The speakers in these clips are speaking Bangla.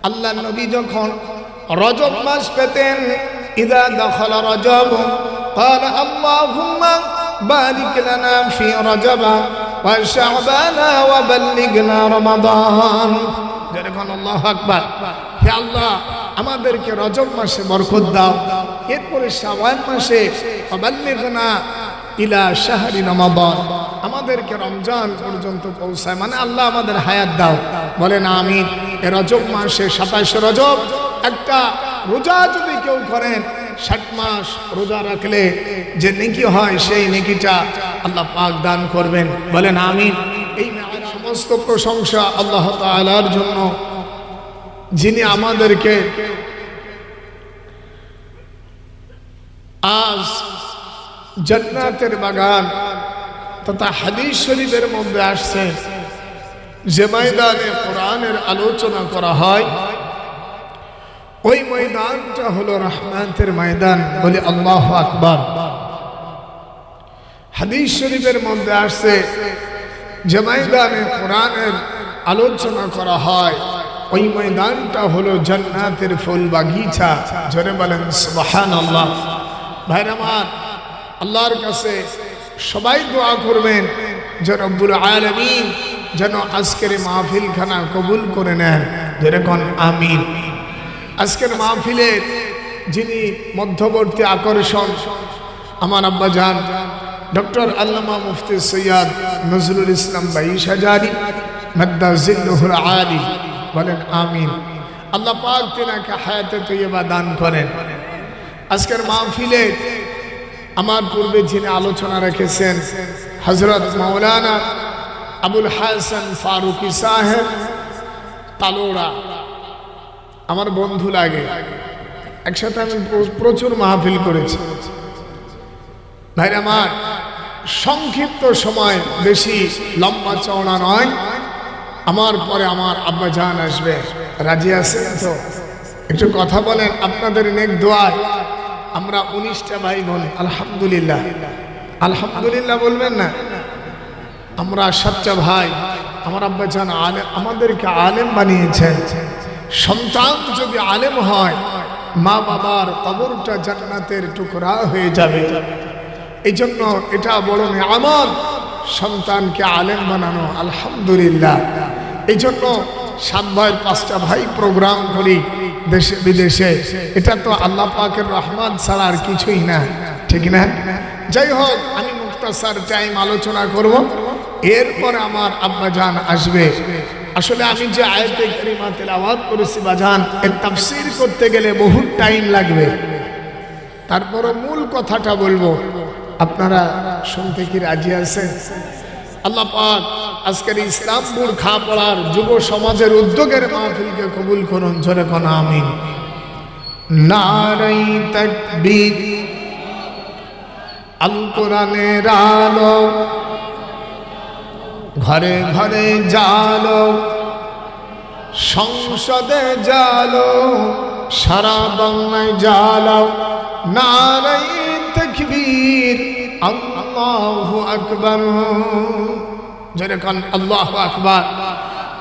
আল্লাহ নবী যখন রজব মাস পেতেন ইদা দখল রজব قال اللهم بارك لنا في رجب وشعبان وبلغنا رمضان যেরকম আল্লাহ আকবার হে আল্লাহ আমাদেরকে রজব মাসে বরকত দাও এরপরে শাওয়াল মাসে অবাল্লিগনা ইলা শাহরি রমাদান আমাদেরকে রমজান পর্যন্ত পৌঁছায় মানে আল্লাহ আমাদের হায়াত দাও বলেন আমি রজব মাসে সাতাশ রজব, একটা রোজা যদি কেউ করেন, ষাট মাস রোজা রাখলে যে নেকি হয় সেই নেকিটা আল্লাহ পাক দান করবেন। বলেন আমি এই সমস্ত প্রশংসা আল্লাহ তাআলার জন্য। যিনি আমাদেরকে আজ জান্নাতের বাগান তথা হাদিস শরীফের মধ্যে আসছে, যে ময়দানে কোরআনের আলোচনা করা হয়। ওই ময়দানটা হলো রহমাতের ময়দান বলে আল্লাহ আকবার। হাদিস শরীফের মধ্যে আসছে যে ময়দানে কোরআনের আলোচনা করা হয়। ওই ময়দানটা হলো জান্নাতের ফুল বাগিচা। জোরে বলেন সুবহান আল্লাহ ভাইর আমার, আল্লাহর কাছে সবাই দোয়া করবেন যে রব্বুল আলমিন যেন আজকের মাহফিল খানা কবুল করে নেন। যেরকম আমিন। আজকের মাহফিলের যিনি মধ্যবর্তী আকর্ষণ, আমার আব্বা যান ডক্টর আল্লামা মুফতি সৈয়াদ নজরুল ইসলাম বাইশ হাজারি মদ্দাজিল্লুহুল আলী বলেন আমিন। আল্লাহ পাক তেনাকে হায়াতে তৈবা দান করেন। আজকের মাহফিলে আমার পূর্বে যিনি আলোচনা রেখেছেন হজরত মৌলানা আবুল হাসান ফারুকি সাহেব, তালোড়া। আমার বন্ধু লাগে। একসাথে আমি প্রচুর মাহফিল করেছি। ভাইরা আমার, সংক্ষিপ্ত সময় বেশি লম্বা চওড়া নয়। আমার পরে আমার আব্বা জান আসবে। রাজি আছেন তো? একটু কথা বলেন আপনাদের নেক দোয়ায়। আমরা উনিশটা ভাই বোন, আলহামদুলিল্লাহ। আলহামদুলিল্লাহ বলবেন না? আমরা সাতটা ভাই, আমার আব্বা জান আলেম আমাদেরকে আলেম বানিয়েছেন। সন্তান যদি আলেম হয়, মা বাবার কবরটা জান্নাতের টুকরা হয়ে যাবে। এই জন্য এটা বড় আমার সন্তানকে আলেম বানানো, আলহামদুলিল্লাহ। এই জন্য সাত ভাই পাঁচটা ভাই প্রোগ্রাম করি দেশে বিদেশে। এটা তো আল্লাহ পাকের রহমান ছাড়া আর কিছুই না, ঠিক না? যাই হোক, আমি মুক্তাসার টাইম আলোচনা করব। এরপর আমার আব্বা জান আসবে। আসলে আমি যে আয়তে করিমা তেলাওয়াত করেছি, বাজান, এর তাফসীর করতে গেলে বহু টাইম লাগবে। তারপর মূল কথাটা বলব, আপনারা শুনতে কি রাজি আছেন? আল্লাহ পাক আজকের ইসলামপুর খা পড়ার যুব সমাজের উদ্যোগের মাহফিলকে কবুল করুন, জোরে কোন আমিন। নারাই তাকবীর, আল কোরআনের আলো ঘরে ঘরে জালো, সংসদে জালো, সারা বাংলায় জালাও নারাই তকবীর, আল্লাহু আকবার। যেরকম আল্লাহ আকবার।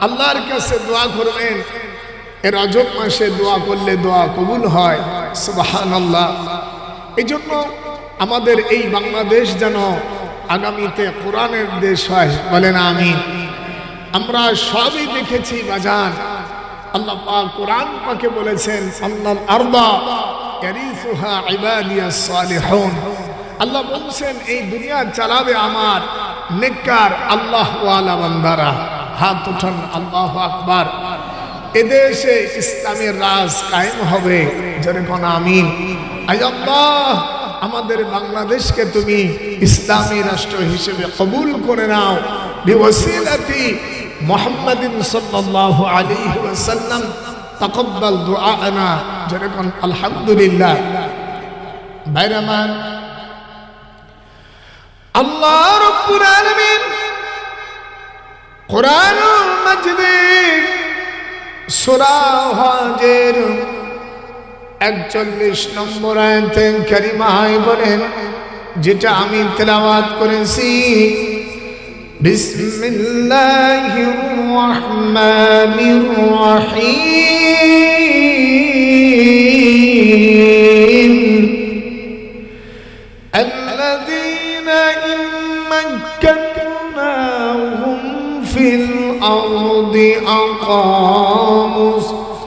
আল্লাহর কাছে দোয়া করবেন। এ রজব মাসে দোয়া করলে দোয়া কবুল হয়। সুবাহান আল্লাহ এই জন্য আমাদের এই বাংলাদেশ যেন আগামীতে কোরআনের দেশ হয়, বলেন আমি আমরা সবই দেখেছি বাজান আল্লাহ পাক কোরআন পাকে বলেছেন আল্লাহ আরবা ইয়ারিসুহা ইবাদিয়াস সালিহুন। আল্লাহ বলছেন, এই দুনিয়া চালাবে আমার নেককার আল্লাহ ওয়ালা বান্দারা। হাত উঠান, আল্লাহ আকবার। এদেশে ইসলামের রাজ কায়েম হবে যেরকম আমিন। আয় আল্লাহ আমাদের বাংলাদেশকে তুমি ইসলামী রাষ্ট্র হিসেবে কবুল করে নাও। বিওসিলাতি মুহাম্মাদিন সাল্লাল্লাহু আলাইহি ওয়াসাল্লাম। তাকাব্বাল দুআনা। যেরকম আলহামদুলিল্লাহ। বাইরামান আল্লাহ রব্বুল আলামিন কোরআনুল মাজিদ সূরা হজের একচল্লিশ নম্বর আয়তে কারিমাহাই বলেন যেটা আমি তেলাওয়াত করেছি। بسم الله الرحمن الرحيم الذين إن مكناهم في الأرض أقاموا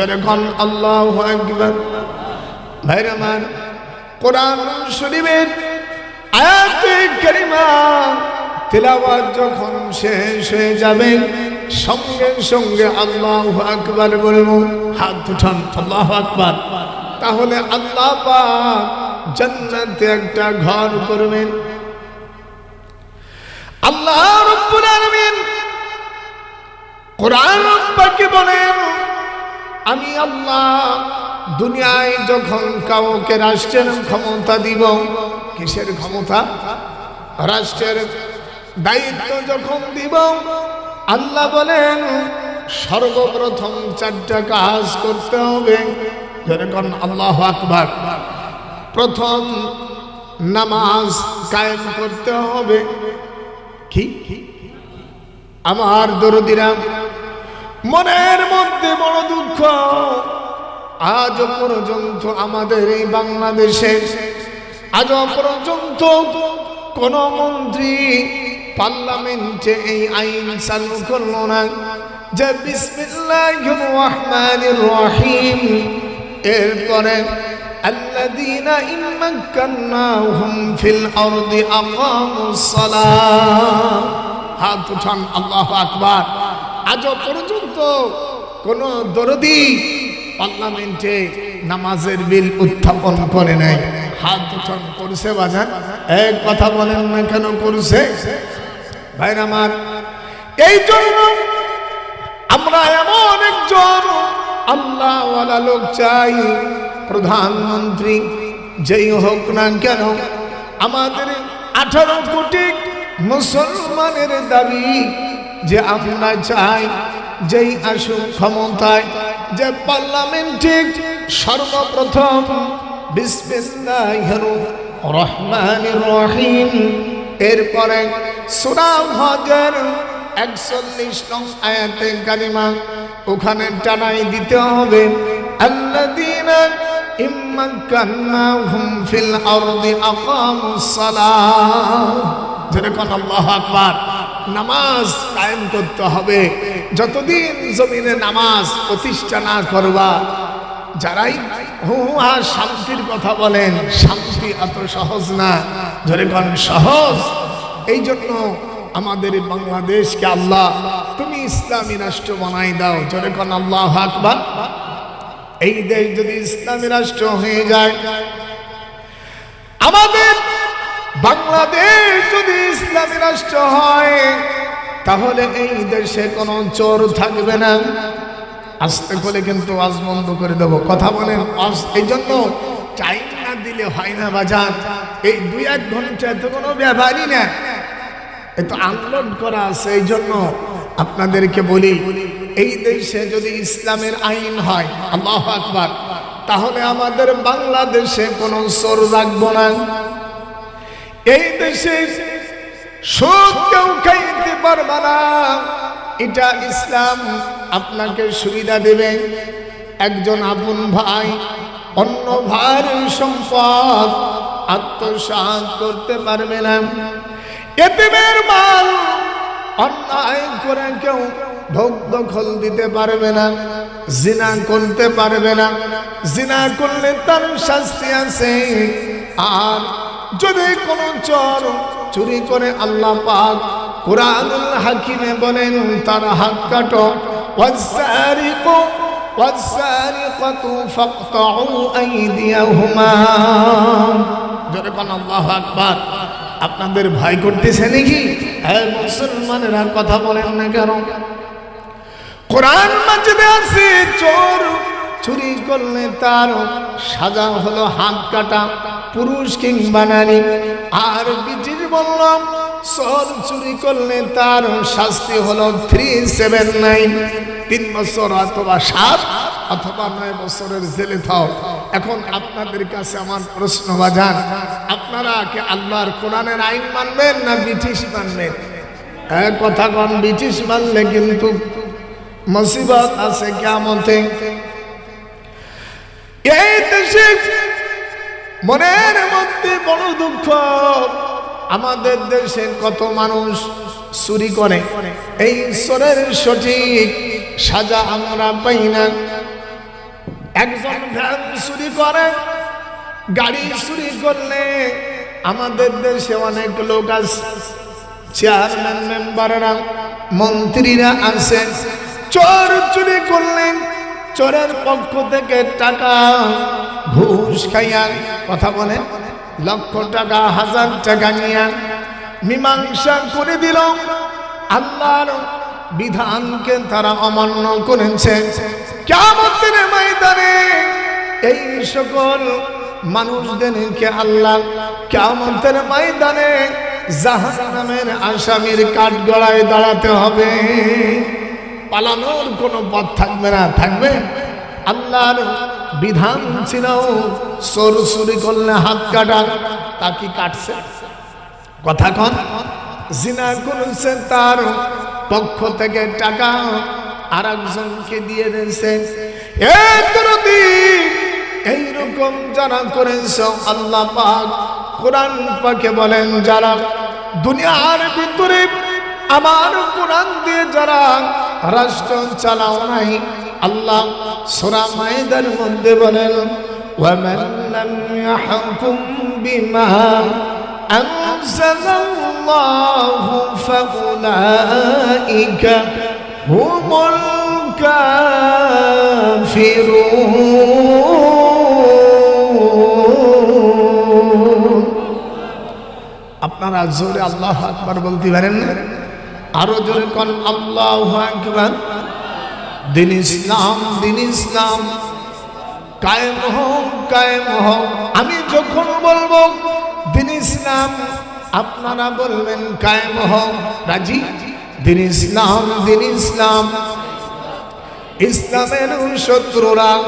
যেরকম আল্লাহ আকবর। ভাইরামান কোরআন শরীফের আয়াতে কারিমা, তেলাওয়াত যখন শেষ হয়ে যাবে, সঙ্গে সঙ্গে আল্লাহ আকবার বলব, হাত উঠান, আল্লাহ আকবার। তাহলে আল্লাহ পাক জান্নাতে একটা ঘর করবেন। আল্লাহ রব্বুল কোরআন পাকে বলেন আমি আল্লাহ দুনিয়ায় যখন কাউকে রাষ্ট্রের ক্ষমতা দিব, কিসের ক্ষমতা? রাষ্ট্রের দায়িত্ব যখন দিব, আল্লাহ বলেন, সর্বপ্রথম চারটা কাজ করতে হবে। যেরকম আল্লাহ আকবার। প্রথম নামাজ কায়েম করতে হবে। কি? আমার দরদিরা মনের মধ্যে বড় দুঃখ আজ পর্যন্ত আমাদের এই বাংলাদেশে আজ পর্যন্ত কোন মন্ত্রী পার্লামেন্টে এই আইন চালু করলো না যে বিসমিল্লাহির রহমানির রহিম এরপরে الذين إن مكناهم في الأرض أقاموا الصلاة হাত উঠান আল্লাহ আকবার আজ পর্যন্ত কোন দরদি পার্লামেন্টে নামাজের বিল উত্থাপন করে নাই। হাত উঠান করছে বাজার এক কথা বলেন না কেন করছে? ভাই আমার, এই জন্য আমরা এমন একজন আল্লাহওয়ালা লোক চাই, প্রধানমন্ত্রী, যেই হোক না কেন, আমাদের আঠারো কোটি মুসলমানের দাবি যে আমরা চাই যেই আসুক ক্ষমতায়, যে পার্লামেন্টে সর্বপ্রথম রহমানির রহিম। এরপরে সূরা হজের একচল্লিশ নং আয়াতে কালিমা ওখানে টানাই দিতে হবে, আল্লাযীনা ইম্মাক্কান্নাহুম ফিল যেরকম নামাজ কায়েম করতে হবে। যতদিন জমিনে নামাজ প্রতিষ্ঠা না করবা, যারাই হু আর শান্তির কথা বলেন, শান্তি এত সহজ না। ধরে কোন সহজ। এই জন্য আমাদের বাংলাদেশকে আল্লাহ, তুমি ইসলামী রাষ্ট্র বানাই দাও। জোরে কোন আল্লাহ আকবার। এই দেশ যদি ইসলামী রাষ্ট্র হয়ে যায়, আমাদের বাংলাদেশ যদি ইসলামী রাষ্ট্র হয়, তাহলে এই দেশে কোনো চোর থাকবে না। আসতে করে কিন্তু আজ বন্ধ করে দেবো। কথা বলেন এই জন্য টাইম না দিলে হয় না বাজার। এই দুই এক ঘণ্টা তো কোনো ব্যাপারই না। এ তো করা আছে এই জন্য আপনাদেরকে বলি, এই দেশে যদি ইসলামের আইন হয়, আল্লাহ আকবার, তাহলে আমাদের বাংলাদেশে কোনো চোর রাখব না। এই দেশে সুদ কেউ খাইতে পারবে না। এটা ইসলাম আপনাকে সুবিধা দেবে। একজন আপন ভাই, অন্য ভাইয়ের সম্পদ আত্মসাৎ করতে পারবে না। এতিমের মাল অন্যায় করে কেউ ভোগ দখল দিতে পারবে না, জিনা করতে পারবে না। জিনা করলে তার শাস্তি আছে। আর যদি কোনো চোর চুরি করে আল্লাহ পাক কোরআনুল হাকিমে বলেন, তার হাত কাটো। আপনাদের ভয় করতেছে নাকি? মুসলমানেরা কথা বলেন না কেন? কোরআন মাজিদে আছে, চোর চুরি করলে তার সাজা হলো হাত কাটা, পুরুষ কিংবা নারী। আর ব্রিটিশ বললাম, সর চুরি করলে তার শাস্তি হলো থ্রি সেভেন নাইন তিন বছর অথবা সাত অথবা নয় বছরের জেলে থাও। এখন আপনাদের কাছে আমার প্রশ্ন, বাজান, আপনারা কি আল্লাহর কোরআনের আইন মানবেন না ব্রিটিশ মানবেন? কথা কন, ব্রিটিশ মানলে কিন্তু মুসিবত আছে কেমতে এই দেশে মনের মধ্যে বড় দুঃখ। আমাদের দেশে কত মানুষ চুরি করে। এই ঈশ্বরের সঠিক সাজা আমরা পাই না। একজন ভ্যান চুরি করে, গাড়ি চুরি করলে আমাদের দেশে অনেক লোক আছে। চেয়ারম্যান, মেম্বাররা, মন্ত্রীরা আছে। চোর চুরি করলেন চোরের পক্ষ থেকে টাকা, ঘুষ খাইয়া কথা বলে। লক্ষ টাকা, হাজার টাকা নিয়ে মীমাংসা করে দিল। আল্লাহর বিধানকে তারা অমান্য করেছে। কেমন ময়দানে এই সকল মানুষদেরকে আল্লাহ কেমতের ময়দানে জাহান্নামের আসামির কাঠ গড়ায় দাঁড়াতে হবে। পালানোর কোনো পথ থাকবে না, থাকবে? আল্লাহর বিধান ছিল সর চুরি করলে হাত কাটা, তা কি কাটছে? কথা কন। জিনা করেছে তার পক্ষ থেকে টাকা আর একজনকে দিয়ে দিয়েছে। এইরকম যারা করেছ, আল্লাহ পাক কোরআন পাকে বলেন, যারা দুনিয়ার ভিতরে আমার কোরআন দিয়ে যারা রাষ্ট্র চালাও নাই আল্লাহ সোরা মায়েদের মধ্যে বলেন ومن لم يحكم بما أنزل الله فأولئك هم الكافرون আপনারা জোরে আল্লাহ আকবার বলতে পারেন না আরও জোরে কন, আল্লাহ আকবার। দিন ইসলাম দিন ইসলাম। কায়েম হোক কায়েম হোক। আমি যখন বলব, দিন ইসলাম, আপনারা বলবেন কায়েম হোক। রাজি? দিন ইসলাম দিন ইসলাম। ইসলামের শত্রুরা,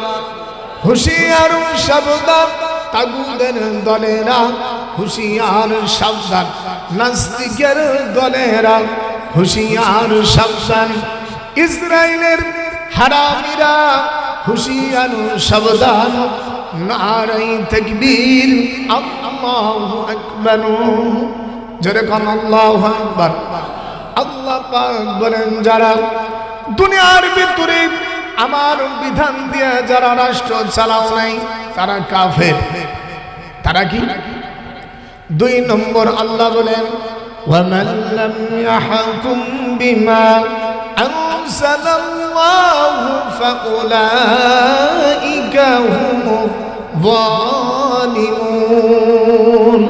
হুশিয়ার সাবধান। তাগুদের দলেরা, হুশিয়ার সাবধান। নাস্তিকের দলেরা হুশিয়ার সাবধান। ইসরায়েলের হারামিরা হুশিয়ার সাবধান। নারাই তকবীর, আল্লাহু আকবার। জোরে কোন আল্লাহু আকবার। আল্লাহ পাক বলেন, যারা দুনিয়ার ভিতরে আমার বিধান দিয়ে যারা রাষ্ট্র চালাও নাই, তারা কাফের। তারা কি? দুই নম্বর আল্লাহ বলেন ومن لم يحكم بما أنزل الله فأولئك هم الظالمون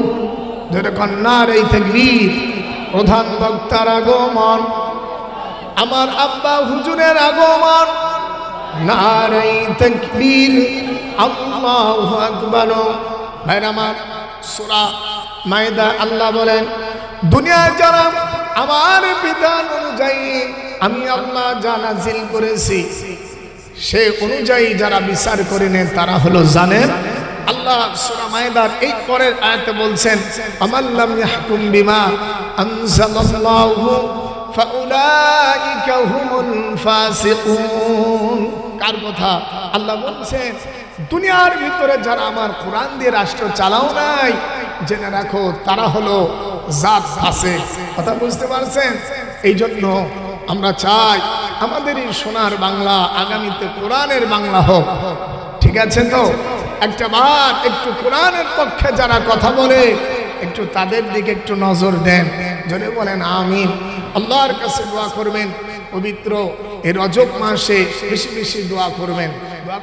যেরকম নার এই তকবীর প্রধান বক্তার আগমন আমার আব্বা হুজুরের আগমন নারাই তকবীর আল্লাহু আকবার ভাইরা আমার সূরা মায়দা আল্লাহ বলেন দুনিয়া যারা আমার বিধান অনুযায়ী আমি আল্লাহ যা নাজিল করেছি, সে অনুযায়ী যারা বিচার করে নেন তারা হলো জানেন আল্লাহ সূরা মায়দার এই পরের আয়াতে বলছেন আমাল্লাম ইয়াহকুম বিমা আনজালাল্লাহু ফাউলাইকা হুমুল ফাসিকুন। কার কথা? আল্লাহ বলছেন, দুনিয়ার ভিতরে যারা আমার কোরআন দিয়ে রাষ্ট্র চালাও নাই, জেনে রাখো, তারা হলো জাত ফাসে কথা বুঝতে পারছেন? এই জন্য আমরা চাই আমাদের এই সোনার বাংলা আগামীতে কোরআনের বাংলা হোক। ঠিক আছে তো? একটা বার একটু কোরআনের পক্ষে যারা কথা বলে, একটু তাদের দিকে একটু নজর দেন। যদি বলেন আমি আল্লাহর কাছে দোয়া করবেন, পবিত্র এই রজব মাসে বেশি বেশি দোয়া করবেন। দোয়া